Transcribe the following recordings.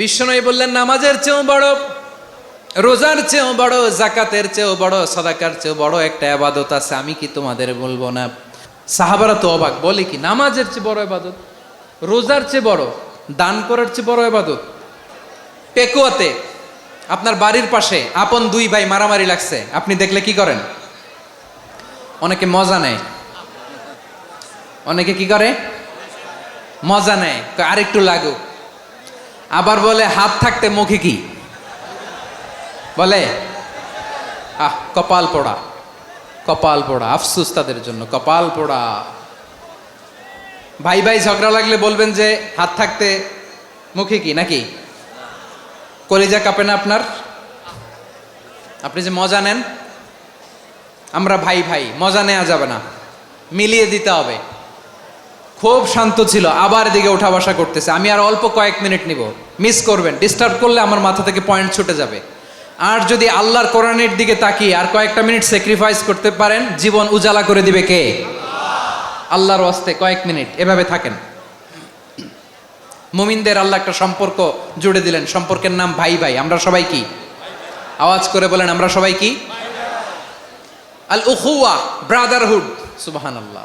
বিশ্বনবী বললেন, নামাজের চেয়েও বড়, রোজার চেয়েও বড় জাকাতের চেয়েও বড়, সদাকার চেয়েও বড় একটা আবাদত আছে, আমি কি তোমাদের বলব না? সাহাবারা তো অবাক, বলে কি, নামাজের চেয়ে বড় আবাদত, রোজার চেয়ে বড়, দান করার চেয়ে বড় আবাদত, পেকুয়াতে আপনার বাড়ির পাশে আপন দুই ভাই মারামারি লাগছে, আপনি দেখলে কি করেন? অনেকে মজা নেয়। অনেকে কি করে? মজা নেয়। আরেকটু লাগুক। আবার বলে, হাত থাকতে মুখে কি? বলে, আহ, কপাল পোড়া কপাল পোড়া, আফসুস তাদের জন্য, কপাল পোড়া। ভাই ভাই ঝগড়া লাগলে বলবেন যে, হাত থাকতে মুখে কি, নাকি? কলিজা কাঁপে না আপনার? আপনি যে মজা নেন, আমরা ভাই ভাই, মজা নেওয়া যাবে না, মিলিয়ে দিতে হবে। খুব শান্ত ছিল, আবার এদিকে ওঠা বসা করতেছে। আমি আর অল্প কয়েক মিনিট নিব। মিস করবেন। ডিস্টার্ব করলে আমার মাথা থেকে পয়েন্ট ছুটে যাবে। আর যদি আল্লাহর কোরআনের দিকে তাকিয়ে আর কয়েকটা মিনিট স্যাক্রিফাইস করতে পারেন, জীবন উজালা করে দিবে কে? আল্লাহর ওয়াস্তে কয়েক মিনিট। এভাবে থাকেন। মুমিনদের আল্লাহ একটা সম্পর্ক জুড়ে দিলেন। সম্পর্কের নাম ভাই ভাই। আমরা সবাই কি? আওয়াজ করে বলেন, আমরা সবাই কি? আল উখুয়া ব্রাদারহুড সুবাহান আল্লাহ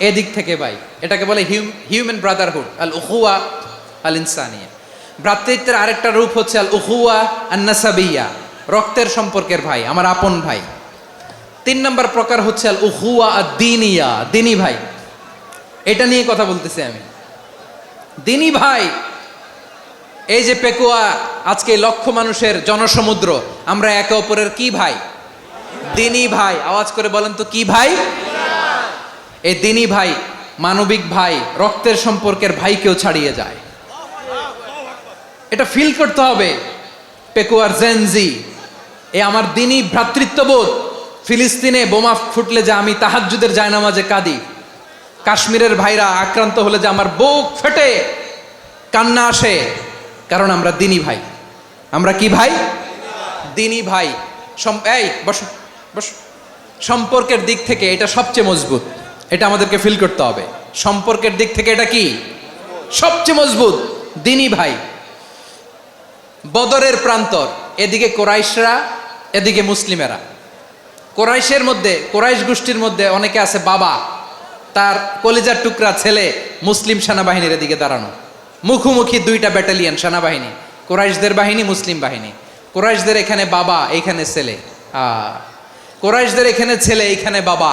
এদিক থেকে ভাই, এটাকে বলে হিউম্যান ব্রাদারহুড আল উহুয়া আল ইনসানিয়া ভ্রাতৃত্বের আরেকটা রূপ হচ্ছে আল উহুয়া আন্নাসাবিয়া, রক্তের সম্পর্কের ভাই, আমার আপন ভাই। তিন নম্বর প্রকার হচ্ছে আল উহুয়া দিনিয়া দিনী ভাই। এটা নিয়ে কথা বলতেছি আমি। দিনী ভাই, এই যে পেকুয়া, আজকে লক্ষ মানুষের জনসমুদ্র, আমরা একে অপরের কি ভাই? দিনী ভাই। আওয়াজ করে বলেন তো কি ভাই? এই দিনী ভাই, মানবিক ভাই, রক্তের সম্পর্কের ভাইকেও ছাড়িয়ে যায়। এটা ফিল করতে হবে। পেকুয়ার জেনজি এ আমার দিনী ভ্রাতৃত্ববোধ। ফিলিস্তিনে বোমা ফুটলে যে আমি তাহাজ্জুদের জায়নামাজে কাঁদি। কাশ্মীরের ভাইরা আক্রান্ত হলে যে আমার বুক ফেটে। কান্না আসে, কারণ আমরা দিনী ভাই। আমরা কি ভাই? দিনী ভাই। এই, বসো বসো। সম্পর্কের দিক থেকে এটা সবচেয়ে মজবুত। এটা আমাদেরকে ফিল করতে হবে। সম্পর্কের দিক থেকে এটা কি? সবচেয়ে মজবুত, দিনী ভাই। বদরের প্রান্তর, এদিকে কোরাইশরা, এদিকে মুসলিমেরা। কোরাইশের মধ্যে, কোরাইশ গোষ্ঠীর মধ্যে অনেকে আছে বাবা। তার কলিজার টুকরা ছেলে মুসলিম সেনাবাহিনীর এদিকে দাঁড়ানো। মুখোমুখি দুইটা ব্যাটালিয়ন সেনাবাহিনী, কোরাইশদের বাহিনী, মুসলিম বাহিনী। কোরাইশদের এখানে বাবা এইখানে ছেলে। কোরাইশদের এখানে ছেলে এইখানে বাবা।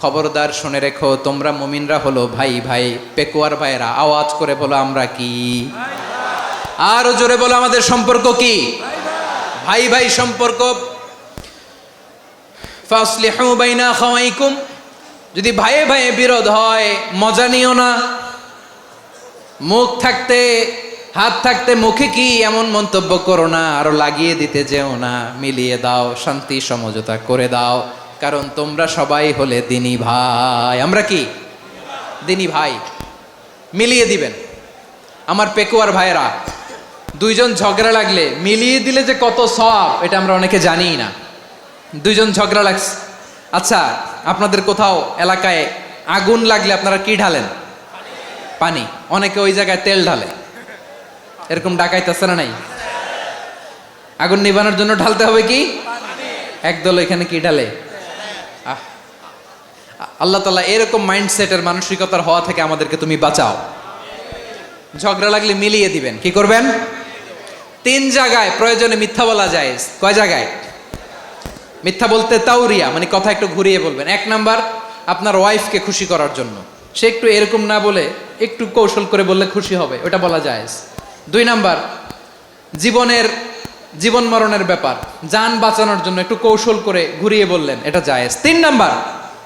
খবরদার শুনে রেখো, তোমরা মুমিনরা হলো ভাই ভাই। পেকুয়ার ভাইরা আওয়াজ করে বলো আমরা কি? আরও জোরে বলো আমাদের সম্পর্ক কি? ভাই ভাই সম্পর্ক। যদি ভাইয়ে ভাইয়ে বিরোধ হয়, মজা নিও না। মুখ থাকতে, হাত থাকতে, মুখে কি এমন মন্তব্য করো না? আরও লাগিয়ে দিতে যেও না। মিলিয়ে দাও, শান্তি, সমঝোতা করে দাও। কারণ তোমরা সবাই হলে দিনী ভাই। আমরা কি? দিনী ভাই। মিলিয়ে দিবেন। আমার পেকুয়ার ভাইয়েরা, দুইজন ঝগড়া লাগলে মিলিয়ে দিলে যে কত সব এটা আমরা অনেকে জানি না। দুইজন ঝগড়া লাগছে। আচ্ছা আপনাদের কোথাও এলাকায় আগুন লাগলে আপনারা কি ঢালেন? পানি। অনেকে ওই জায়গায় তেল ঢালে। এরকম ডাকাইতেছে না নাই? আগুন নিবানোর জন্য ঢালতে হবে কি? একদল এখানে কি ঢালে? আল্লাহ তালা এরকম মাইন্ডসেটের মানসিকতার হওয়া থেকে আমাদেরকে তুমি বাঁচাও। ঝগড়া লাগলে মিলিয়ে দিবেন। কি করবেন? তিন জায়গায় প্রয়োজনে মিথ্যা বলা যায়। কয় জায়গায়? মিথ্যা বলতে তাউরিয়া মানে কথা একটু ঘুরিয়ে বলবেন। এক নাম্বার, আপনার ওয়াইফকে খুশি করার জন্য। সে একটু এরকম না বলে একটু কৌশল করে বললে খুশি হবে, ওটা বলা যায়। দুই নাম্বার, জীবনের, জীবন মরণের ব্যাপার। যান বাঁচানোর জন্য একটু কৌশল করে ঘুরিয়ে বললেন, এটা জায়েজ তিন নাম্বার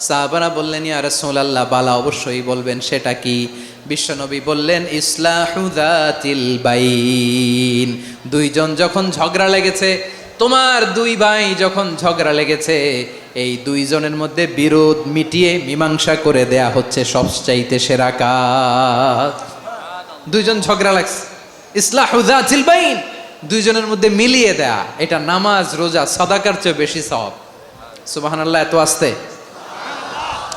সাহাবারা বললেন, ইয়া রাসূলুল্লাহ, বালা অবশ্যই বলবেন, সেটা কি? বিশ্বনবী বললেন ইসলাহুদাতিল বাইন। দুইজন যখন ঝগড়া লেগেছে, তোমার দুই ভাই যখন ঝগড়া লেগেছে, এই দুইজনের মধ্যে বিরোধ মিটিয়ে মীমাংসা করে দেয়া হচ্ছে সবচাইতে সেরা কাজ। দুইজন ঝগড়া লাগছে ইসলাহুদাতিল বাইন। দুইজনের মধ্যে মিলিয়ে দেয়া, এটা নামাজ, রোজা, সদাকার চেয়ে বেশি সব সুবাহান আল্লাহ এত আসতে।